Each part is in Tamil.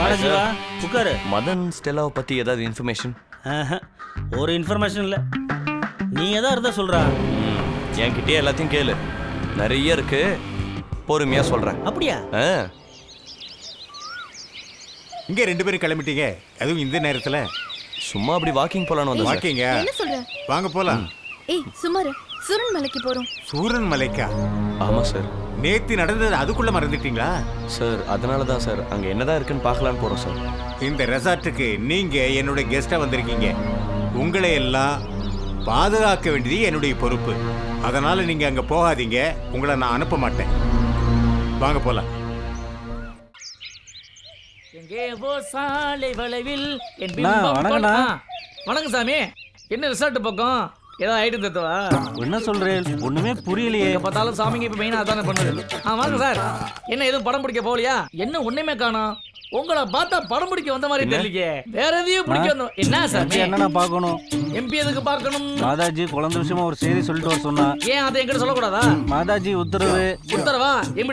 பாலாஜி வா உட்காரு. மதன் ஸ்டெல்லாவை பத்தி ஏதாவது இன்ஃபர்மேஷன் ஆஹா, ஒரு இன்ஃபர்மேஷன் இல்லை. நீ எதா இருந்தா சொல்றா. என்கிட்டயே எல்லாத்தையும் கேளு. நிறைய இருக்கு. பொறுமையா சொல்றேன். அப்படியா? இங்க ரெண்டு பேரும் கிளம்பிட்டீங்க. அதுவும் இந்த நேரத்துல. சும்மா அப்படி வாக்கிங் போலான்னு வந்தேன் சார் வாக்கிங்க என்ன சொல்ற? வாங்க போலாம். ஏய் சுமாரு சுரன் மலைக்கு போறோம். சூரன் மலைக்கா? ஆமா சார் நேத்து நடந்தது அதுக்குள்ள மறந்துட்டீங்களா? சார் அதனால தான் சார். அங்க என்னதான் இருக்குன்னு பார்க்கலான்னு போறோம் சார். இந்த ரெசார்ட்டுக்கு நீங்க என்னுடைய கெஸ்டா வந்திருக்கீங்க. உங்களை எல்லாம் பாதுகாக்க வேண்டியது என்னுடைய பொறுப்பு. அதனால நீங்க அங்க போகாதீங்க. உங்களை நான் அனுப்ப மாட்டேன். வாங்க போலாம். எங்கே போ சாலை வளைவில் என் வணக்கம் சாமி. என்ன ரிசார்ட் பக்கம்? ஏதாவது ஐட்டம் தத்துவா? என்ன சொல்றேன் ஒண்ணுமே புரியலையே. பார்த்தாலும் சாமிங்க இப்ப மெயினா அதானே பண்ணுது. ஆ வாங்க சார். என்ன எதுவும் படம் பிடிக்க போகலையா? என்ன ஒண்ணுமே காணோம். உங்களை பார்த்தா படம் பிடிக்க வந்த மாதிரி தெரியலையே. வேற எதையும் பிடிக்க வந்தோம். என்ன சாமி என்னண்ணா பார்க்கணும்? எம்பி எதுக்கு பார்க்கணும்? மாதாஜி குழந்தை விஷயமா ஒரு செய்தி சொல்லிட்டு வர சொன்னா. ஏன் அதை எங்கிட்ட சொல்லக்கூடாதா? மாதாஜி உத்தரவு. உத்தரவா?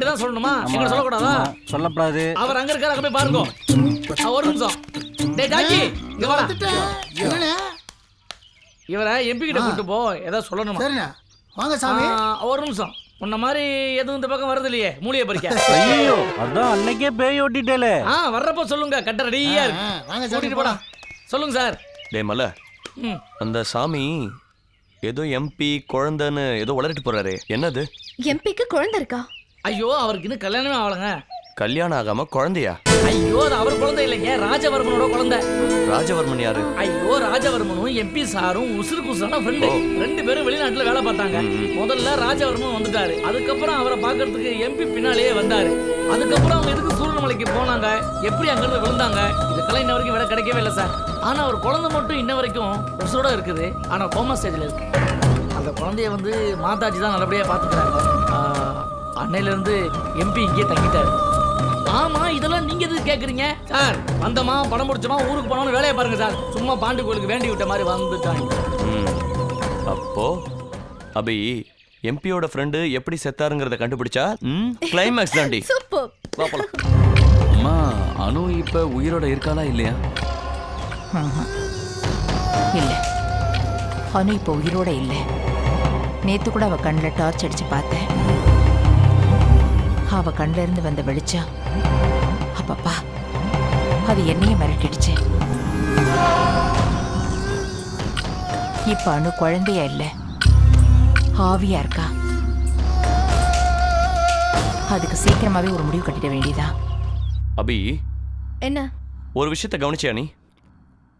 தான் சொல்லணுமா? எங்கிட்ட சொல்லக்கூடாதா? சொல்லப்படாது. அவர் அங்க இருக்காரு அங்க போய் பாருங்க. ஒரு நிமிஷம். டேய் ஜாக்கி இங்க இவரை எம்பி கிட்ட கூட்டு போ. ஏதாவது சொல்லணுமா? சரிண்ணே. வாங்க சாமி. ஒரு நிமிஷம். உன்ன மாதிரி எதுவும் இந்த பக்கம் வருது இல்லையே மூலிகை பறிக்க. ஐயோ அதான் அன்னைக்கே பேய் ஓட்டிட்டேலே ஆ வர்றப்போ சொல்லுங்க. கட்ட ரெடியா இருக்கு. வாங்க சாமி கூட்டிட்டு போடா சொல்லுங்க சார். டே மல்ல. அந்த சாமி ஏதோ எம்பி குழந்தைன்னு ஏதோ உளறிட்டு போறாரு. என்னது? எம்பிக்கு குழந்தை இருக்கா? ஐயோ அவருக்கு இன்னும் கல்யாணமே ஆகலங்க. கல்யாணம் ஆகாம குழந்தையா? ஐயோ அது அவர் குழந்தை இல்லைங்க. ராஜவர்மனோட குழந்தை. ராஜவர்மன் யாரு? ஐயோ ராஜவர்மனும் எம்பி சாரும் உசுறு குசுறான ஃப்ரெண்டு ரெண்டு பேரும் வெளிநாட்டுல வேலை பார்த்தாங்க. முதல்ல ராஜவர்மன் வந்துட்டாரு. அதுக்கப்புறம் அவரை பார்க்கறதுக்கு எம்பி பின்னாலேயே வந்தாரு. அதுக்கப்புறம் அவங்க எதுக்கு சூரியமலைக்கு போனாங்க? எப்படி அங்கிருந்து விழுந்தாங்க? இதுக்கெல்லாம் இன்ன வரைக்கும் விட கிடைக்கவே இல்லை சார். ஆனா அவர் குழந்தை மட்டும் இன்ன வரைக்கும் உசுரோட இருக்குது. ஆனா கோமா ஸ்டேஜ்ல இருக்கு. அந்த குழந்தைய வந்து மாதாஜி தான் நல்லபடியா பாத்துக்கிறாங்க ஆஹ், அன்னையில இருந்து எம்பி இங்கே தங்கிட்டாரு. ஆமா இதெல்லாம் நீங்க எதுக்கு கேக்குறீங்க? சார் வந்தமா படம் முடிச்சோமா ஊருக்கு போனோம்னு வேலையை பாருங்க சார். சும்மா பாண்டி கோயிலுக்கு வேண்டி விட்ட மாதிரி வந்துட்டாங்க. ம். அப்போ அபி எம்பியோட ஃப்ரெண்டு எப்படி செத்தாருங்கிறத கண்டுபிடிச்சா? ம் கிளைமேக்ஸ் தாண்டி. சூப்பர் அம்மா அனு இப்ப உயிரோட இருக்காளா இல்லையா? இல்ல. அனு இப்போ உயிரோட இல்ல. நேத்து கூட அவ கண்ணில் டார்ச் அடிச்சு பார்த்தேன். அவ கண்ணில இருந்து வந்த வெளிச்சம். அப்பப்பா அது என்னையே மிரட்டிடுச்சு. இப்ப அனு குழந்தையா இல்ல? ஆவியா இருக்கா? அதுக்கு சீக்கிரமாவே ஒரு முடிவு கட்டிட வேண்டியதா? அபி. என்ன? ஒரு விஷயத்த கவனிச்சியா நீ?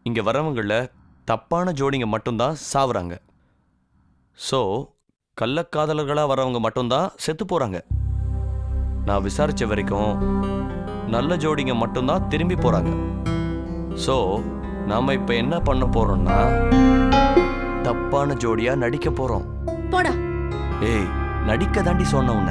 இங்க வரவங்கள தப்பான ஜோடிங்க மட்டும்தான் சாவுறாங்க. ஸோ கள்ளக்காதலர்களாக வரவங்க மட்டும்தான் செத்து போறாங்க. நான் விசாரிச்ச வரைக்கும் நல்ல ஜோடிங்க மட்டும்தான் திரும்பி போறாங்க. ஸோ நாம இப்ப என்ன பண்ண போறோம்னா தப்பான ஜோடியா நடிக்க போறோம். போடா. ஏய் நடிக்க தாண்டி சொன்ன